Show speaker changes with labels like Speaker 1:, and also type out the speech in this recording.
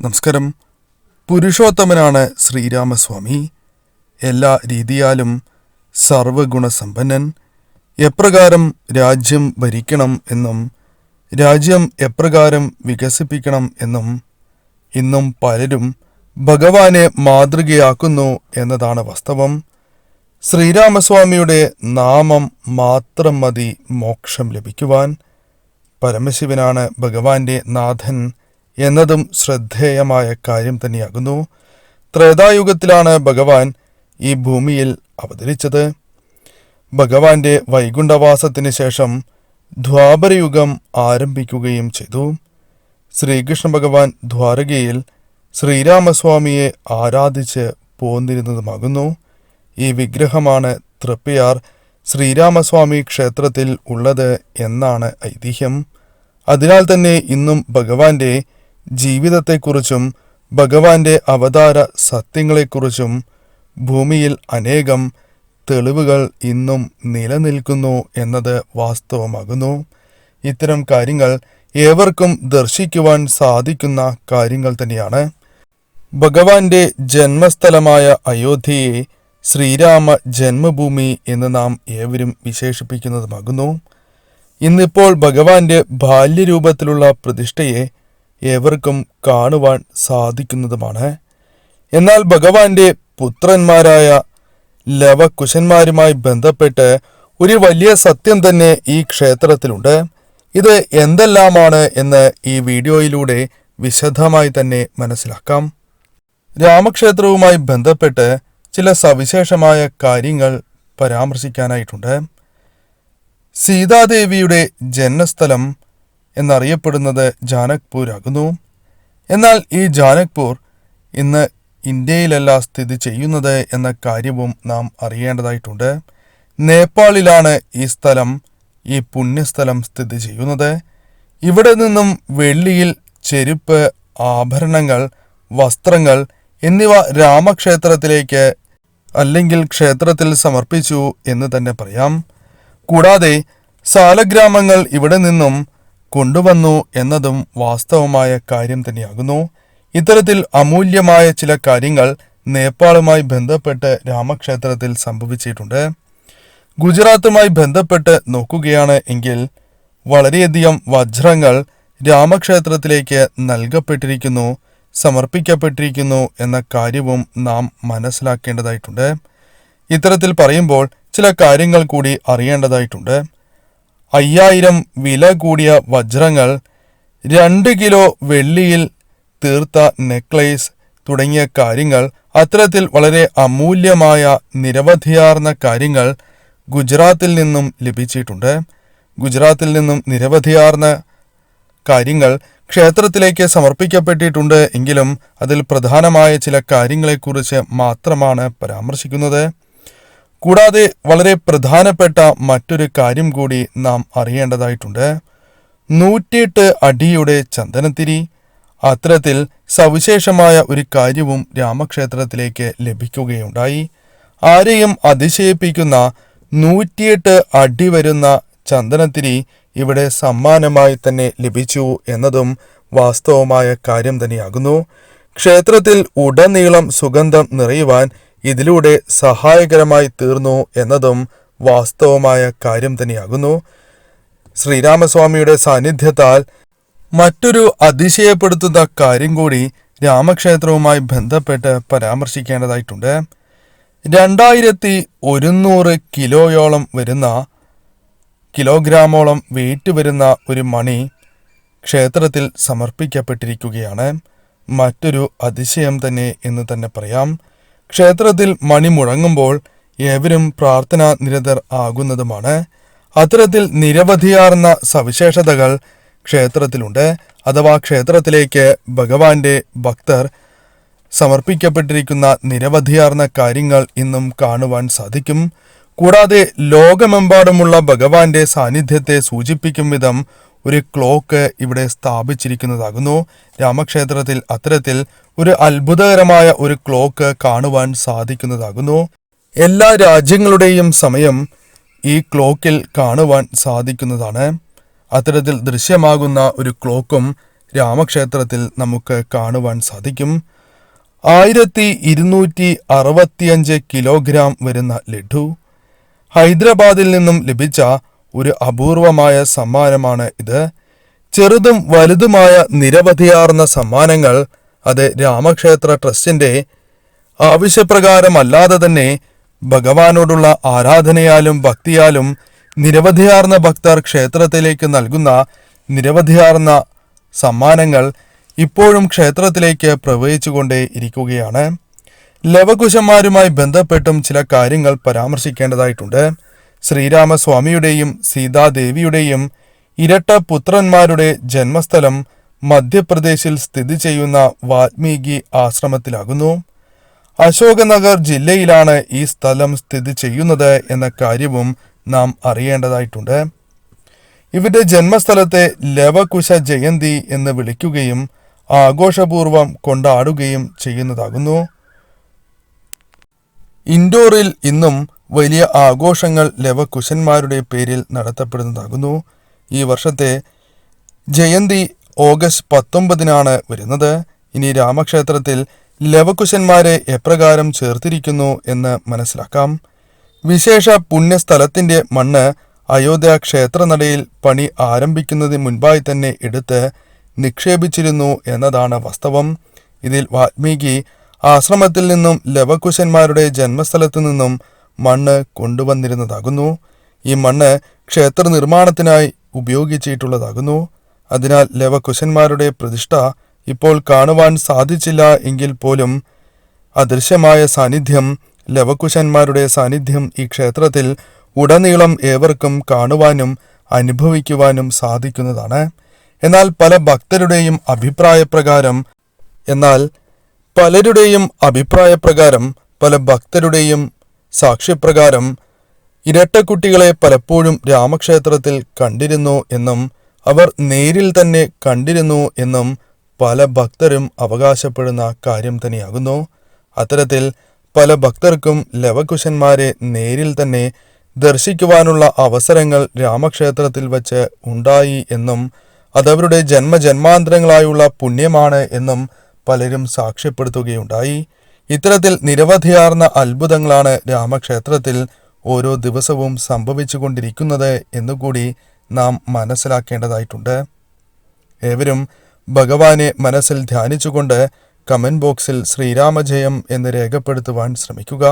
Speaker 1: നമസ്കാരം. പുരുഷോത്തമനാണ് ശ്രീരാമസ്വാമി. എല്ലാ രീതിയാലും സർവഗുണസമ്പന്നൻ. എപ്രകാരം രാജ്യം ഭരിക്കണം എന്നും രാജ്യം എപ്രകാരം വികസിപ്പിക്കണം എന്നും ഇന്നും പലരും ഭഗവാനെ മാതൃകയാക്കുന്നു എന്നതാണ് വാസ്തവം. ശ്രീരാമസ്വാമിയുടെ നാമം മാത്രം മതി മോക്ഷം ലഭിക്കുവാൻ. പരമശിവനാണ് ഭഗവാന്റെ നാഥൻ. എന്നതും ശ്രദ്ധേയമായ കാര്യം തന്നെയാകുന്നു. ത്രേതായുഗത്തിലാണ് ഭഗവാൻ ഈ ഭൂമിയിൽ അവതരിച്ചത്. ഭഗവാന്റെ വൈകുണ്ഠവാസത്തിന് ശേഷം ദ്വാപരയുഗം ആരംഭിക്കുകയും ചെയ്തു. ശ്രീകൃഷ്ണ ഭഗവാൻ ദ്വാരകയിൽ ശ്രീരാമസ്വാമിയെ ആരാധിച്ച് പോന്നിരുന്നതുമാകുന്നു. ഈ വിഗ്രഹമാണ് തൃപ്പയാർ ശ്രീരാമസ്വാമി ക്ഷേത്രത്തിൽ ഉള്ളത് എന്നാണ് ഐതിഹ്യം. അതിനാൽ തന്നെ ഇന്നും ഭഗവാന്റെ ജീവിതത്തെക്കുറിച്ചും ഭഗവാന്റെ അവതാര സത്യങ്ങളെക്കുറിച്ചും ഭൂമിയിൽ അനേകം തെളിവുകൾ ഇന്നും നിലനിൽക്കുന്നു എന്നത് വാസ്തവമാകുന്നു. ഇത്തരം കാര്യങ്ങൾ ഏവർക്കും ദർശിക്കുവാൻ സാധിക്കുന്ന കാര്യങ്ങൾ തന്നെയാണ്. ഭഗവാന്റെ ജന്മസ്ഥലമായ അയോധ്യയെ ശ്രീരാമ ജന്മഭൂമി എന്ന് നാം ഏവരും വിശേഷിപ്പിക്കുന്നതുമാകുന്നു. ഇന്നിപ്പോൾ ഭഗവാന്റെ ബാല്യരൂപത്തിലുള്ള പ്രതിഷ്ഠയെ ഏവർക്കും കാണുവാൻ സാധിക്കുന്നതുമാണ്. എന്നാൽ ഭഗവാന്റെ പുത്രന്മാരായ ലവകുശന്മാരുമായി ബന്ധപ്പെട്ട് ഒരു വലിയ സത്യം തന്നെ ഈ ക്ഷേത്രത്തിലുണ്ട്. ഇത് എന്തെല്ലാമാണ് എന്ന് ഈ വീഡിയോയിലൂടെ വിശദമായി തന്നെ മനസ്സിലാക്കാം. രാമക്ഷേത്രവുമായി ബന്ധപ്പെട്ട് ചില സവിശേഷമായ കാര്യങ്ങൾ പരാമർശിക്കാനായിട്ടുണ്ട്. സീതാദേവിയുടെ ജന്മസ്ഥലം എന്നറിയപ്പെടുന്നത് ജാനക്പൂർ ആകുന്നു എന്നാൽ ഈ ജാനക്പൂർ ഇന്ന് ഇന്ത്യയിലല്ല സ്ഥിതി ചെയ്യുന്നത് എന്ന കാര്യവും നാം അറിയേണ്ടതായിട്ടുണ്ട്. നേപ്പാളിലാണ് ഈ സ്ഥലം ഈ പുണ്യസ്ഥലം സ്ഥിതി ചെയ്യുന്നത്. ഇവിടെ നിന്നും വെള്ളിയിൽ ചെരുപ്പ് ആഭരണങ്ങൾ വസ്ത്രങ്ങൾ എന്നിവ രാമക്ഷേത്രത്തിലേക്ക് അല്ലെങ്കിൽ ക്ഷേത്രത്തിൽ സമർപ്പിച്ചു എന്ന് തന്നെ പറയാം. കൂടാതെ സാലഗ്രാമങ്ങൾ ഇവിടെ നിന്നും കൊണ്ടുവന്നു എന്നതും വാസ്തവമായ കാര്യം തന്നെയാകുന്നു. ഇത്തരത്തിൽ അമൂല്യമായ ചില കാര്യങ്ങൾ നേപ്പാളുമായി ബന്ധപ്പെട്ട് രാമക്ഷേത്രത്തിൽ സംഭവിച്ചിട്ടുണ്ട്. ഗുജറാത്തുമായി ബന്ധപ്പെട്ട് നോക്കുകയാണ് എങ്കിൽ വളരെയധികം വജ്രങ്ങൾ രാമക്ഷേത്രത്തിലേക്ക് നൽകപ്പെട്ടിരിക്കുന്നു സമർപ്പിക്കപ്പെട്ടിരിക്കുന്നു എന്ന കാര്യവും നാം മനസ്സിലാക്കേണ്ടതായിട്ടുണ്ട്. ഇത്തരത്തിൽ പറയുമ്പോൾ ചില കാര്യങ്ങൾ കൂടി അറിയേണ്ടതായിട്ടുണ്ട്. അയ്യായിരം വില കൂടിയ വജ്രങ്ങൾ രണ്ട് കിലോ വെള്ളിയിൽ തീർത്ത നെക്ലേസ് തുടങ്ങിയ കാര്യങ്ങൾ അത്തരത്തിൽ വളരെ അമൂല്യമായ നിരവധിയാർന്ന കാര്യങ്ങൾ ഗുജറാത്തിൽ നിന്നും ലഭിച്ചിട്ടുണ്ട്. ഗുജറാത്തിൽ നിന്നും നിരവധിയാർന്ന കാര്യങ്ങൾ ക്ഷേത്രത്തിലേക്ക് സമർപ്പിക്കപ്പെട്ടിട്ടുണ്ട് എങ്കിലും അതിൽ പ്രധാനമായ ചില കാര്യങ്ങളെക്കുറിച്ച് മാത്രമാണ് പരാമർശിക്കുന്നത്. കൂടാതെ വളരെ പ്രധാനപ്പെട്ട മറ്റൊരു കാര്യം കൂടി നാം അറിയേണ്ടതായിട്ടുണ്ട്. നൂറ്റിയെട്ട് അടിയുടെ ചന്ദനത്തിരി. അത്തരത്തിൽ സവിശേഷമായ ഒരു കാര്യവും രാമക്ഷേത്രത്തിലേക്ക് ലഭിക്കുകയുണ്ടായി. ആരെയും അതിശയിപ്പിക്കുന്ന നൂറ്റിയെട്ട് അടി വരുന്ന ചന്ദനത്തിരി ഇവിടെ സമ്മാനമായി തന്നെ ലഭിച്ചു എന്നതും വാസ്തവമായ കാര്യം തന്നെയാകുന്നു. ക്ഷേത്രത്തിൽ ഉടനീളം സുഗന്ധം നിറയുവാൻ ഇതിലൂടെ സഹായകരമായി തീർന്നു എന്നതും വാസ്തവമായ കാര്യം തന്നെയാകുന്നു. ശ്രീരാമസ്വാമിയുടെ സാന്നിധ്യത്താൽ മറ്റൊരു അതിശയപ്പെടുത്തുന്ന കാര്യം കൂടി രാമക്ഷേത്രവുമായി ബന്ധപ്പെട്ട് പരാമർശിക്കേണ്ടതായിട്ടുണ്ട്. രണ്ടായിരത്തി ഒരുന്നൂറ് കിലോയോളം വരുന്ന കിലോഗ്രാമോളം വെയിറ്റ് വരുന്ന ഒരു മണി ക്ഷേത്രത്തിൽ സമർപ്പിക്കപ്പെട്ടിരിക്കുകയാണ്. മറ്റൊരു അതിശയം തന്നെ എന്ന് തന്നെ പറയാം. ക്ഷേത്രത്തിൽ മണി മുഴങ്ങുമ്പോൾ ഏവരും പ്രാർത്ഥനാ നിരതർ ആകുന്നതുമാണ്. അത്തരത്തിൽ നിരവധിയാർന്ന സവിശേഷതകൾ ക്ഷേത്രത്തിലുണ്ട്. അഥവാ ക്ഷേത്രത്തിലേക്ക് ഭഗവാന്റെ ഭക്തർ സമർപ്പിക്കപ്പെട്ടിരിക്കുന്ന നിരവധിയാർന്ന കാര്യങ്ങൾ ഇന്നും കാണുവാൻ സാധിക്കും. കൂടാതെ ലോകമെമ്പാടുമുള്ള ഭഗവാന്റെ സാന്നിധ്യത്തെ സൂചിപ്പിക്കും വിധം ഒരു ക്ലോക്ക് ഇവിടെ സ്ഥാപിച്ചിരിക്കുന്നതാകുന്നു. രാമക്ഷേത്രത്തിൽ അത്തരത്തിൽ ഒരു അത്ഭുതകരമായ ഒരു ക്ലോക്ക് കാണുവാൻ സാധിക്കുന്നതാകുന്നു. എല്ലാ രാജ്യങ്ങളുടെയും സമയം ഈ ക്ലോക്കിൽ കാണുവാൻ സാധിക്കുന്നതാണ്. അത്തരത്തിൽ ദൃശ്യമാകുന്ന ഒരു ക്ലോക്കും രാമക്ഷേത്രത്തിൽ നമുക്ക് കാണുവാൻ സാധിക്കും. ആയിരത്തി ഇരുന്നൂറ്റി അറുപത്തിയഞ്ച് കിലോഗ്രാം വരുന്ന ലഡു. ഹൈദരാബാദിൽ നിന്നും ലഭിച്ച ഒരു അപൂർവമായ സമ്മാനമാണ് ഇത്. ചെറുതും വലുതുമായ നിരവധിയാർന്ന സമ്മാനങ്ങൾ അത് രാമക്ഷേത്ര ട്രസ്റ്റിന്റെ ആവശ്യപ്രകാരമല്ലാതെ തന്നെ ഭഗവാനോടുള്ള ആരാധനയാലും ഭക്തിയാലും നിരവധിയാർന്ന ഭക്തർ ക്ഷേത്രത്തിലേക്ക് നൽകുന്ന നിരവധിയാർന്ന സമ്മാനങ്ങൾ ഇപ്പോഴും ക്ഷേത്രത്തിലേക്ക് പ്രവഹിച്ചുകൊണ്ടേ ഇരിക്കുകയാണ്. ലവകുശന്മാരുമായി ബന്ധപ്പെട്ടും ചില കാര്യങ്ങൾ പരാമർശിക്കേണ്ടതായിട്ടുണ്ട്. ശ്രീരാമസ്വാമിയുടെയും സീതാദേവിയുടെയും ഇരട്ട പുത്രന്മാരുടെ ജന്മസ്ഥലം മധ്യപ്രദേശിൽ സ്ഥിതി ചെയ്യുന്ന വാൽമീകി ആശ്രമത്തിലാകുന്നു. അശോകനഗർ ജില്ലയിലാണ് ഈ സ്ഥലം സ്ഥിതി ചെയ്യുന്നത് എന്ന കാര്യവും നാം അറിയേണ്ടതായിട്ടുണ്ട്. ഇവരുടെ ജന്മസ്ഥലത്തെ ലവകുശ ജയന്തി എന്ന് വിളിക്കുകയും ആഘോഷപൂർവം കൊണ്ടാടുകയും ചെയ്യുന്നതാകുന്നു. ഇൻഡോറിൽ ഇന്നും വലിയ ആഘോഷങ്ങൾ ലവകുശന്മാരുടെ പേരിൽ നടത്തപ്പെടുന്നതാകുന്നു. ഈ വർഷത്തെ ജയന്തി ഓഗസ്റ്റ് പത്തൊമ്പതിനാണ് വരുന്നത്. ഇനി രാമക്ഷേത്രത്തിൽ ലവകുശന്മാരെ എപ്രകാരം ചേർത്തിരിക്കുന്നു എന്ന് മനസ്സിലാക്കാം. വിശേഷ പുണ്യസ്ഥലത്തിന്റെ മണ്ണ് അയോധ്യ ക്ഷേത്രനടയിൽ പണി ആരംഭിക്കുന്നതിന് മുൻപായി തന്നെ എടുത്ത് നിക്ഷേപിച്ചിരുന്നു എന്നതാണ് വാസ്തവം. ഇതിൽ വാൽമീകി ആശ്രമത്തിൽ നിന്നും ലവകുശന്മാരുടെ ജന്മസ്ഥലത്തു നിന്നും മണ്ണ് കൊണ്ടുവന്നിരുന്നതാകുന്നു. ഈ മണ്ണ് ക്ഷേത്ര നിർമ്മാണത്തിനായി ഉപയോഗിച്ചിട്ടുള്ളതാകുന്നു. അതിനാൽ ലവകുശന്മാരുടെ പ്രതിഷ്ഠ ഇപ്പോൾ കാണുവാൻ സാധിച്ചില്ല എങ്കിൽ പോലും അദൃശ്യമായ സാന്നിധ്യം ലവകുശന്മാരുടെ സാന്നിധ്യം ഈ ക്ഷേത്രത്തിൽ ഉടനീളം ഏവർക്കും കാണുവാനും അനുഭവിക്കുവാനും സാധിക്കുന്നതാണ്. എന്നാൽ പല ഭക്തരുടെയും അഭിപ്രായപ്രകാരം എന്നാൽ പലരുടെയും അഭിപ്രായപ്രകാരം പല ഭക്തരുടെയും സാക്ഷ്യപ്രകാരം ഇരട്ടക്കുട്ടികളെ പലപ്പോഴും രാമക്ഷേത്രത്തിൽ കണ്ടിരുന്നു എന്നും അവർ നേരിൽ തന്നെ കണ്ടിരുന്നു എന്നും പല ഭക്തരും അവകാശപ്പെടുന്ന കാര്യം തന്നെയാകുന്നു. അത്തരത്തിൽ പല ഭക്തർക്കും ലവകുശന്മാരെ നേരിൽ തന്നെ ദർശിക്കുവാനുള്ള അവസരങ്ങൾ രാമക്ഷേത്രത്തിൽ വച്ച് ഉണ്ടായി എന്നും അതവരുടെ ജന്മജന്മാന്തരങ്ങളായുള്ള പുണ്യമാണ് എന്നും പലരും സാക്ഷ്യപ്പെടുത്തുകയുണ്ടായി. ഇത്തരത്തിൽ നിരവധിയാർന്ന അത്ഭുതങ്ങളാണ് രാമക്ഷേത്രത്തിൽ ഓരോ ദിവസവും സംഭവിച്ചുകൊണ്ടിരിക്കുന്നത് എന്നുകൂടി നാം മനസ്സിലാക്കേണ്ടതായിട്ടുണ്ട്. ഏവരും ഭഗവാനെ മനസ്സിൽ ധ്യാനിച്ചുകൊണ്ട് കമന്റ് ബോക്സിൽ ശ്രീരാമജയം എന്ന് രേഖപ്പെടുത്തുവാൻ ശ്രമിക്കുക.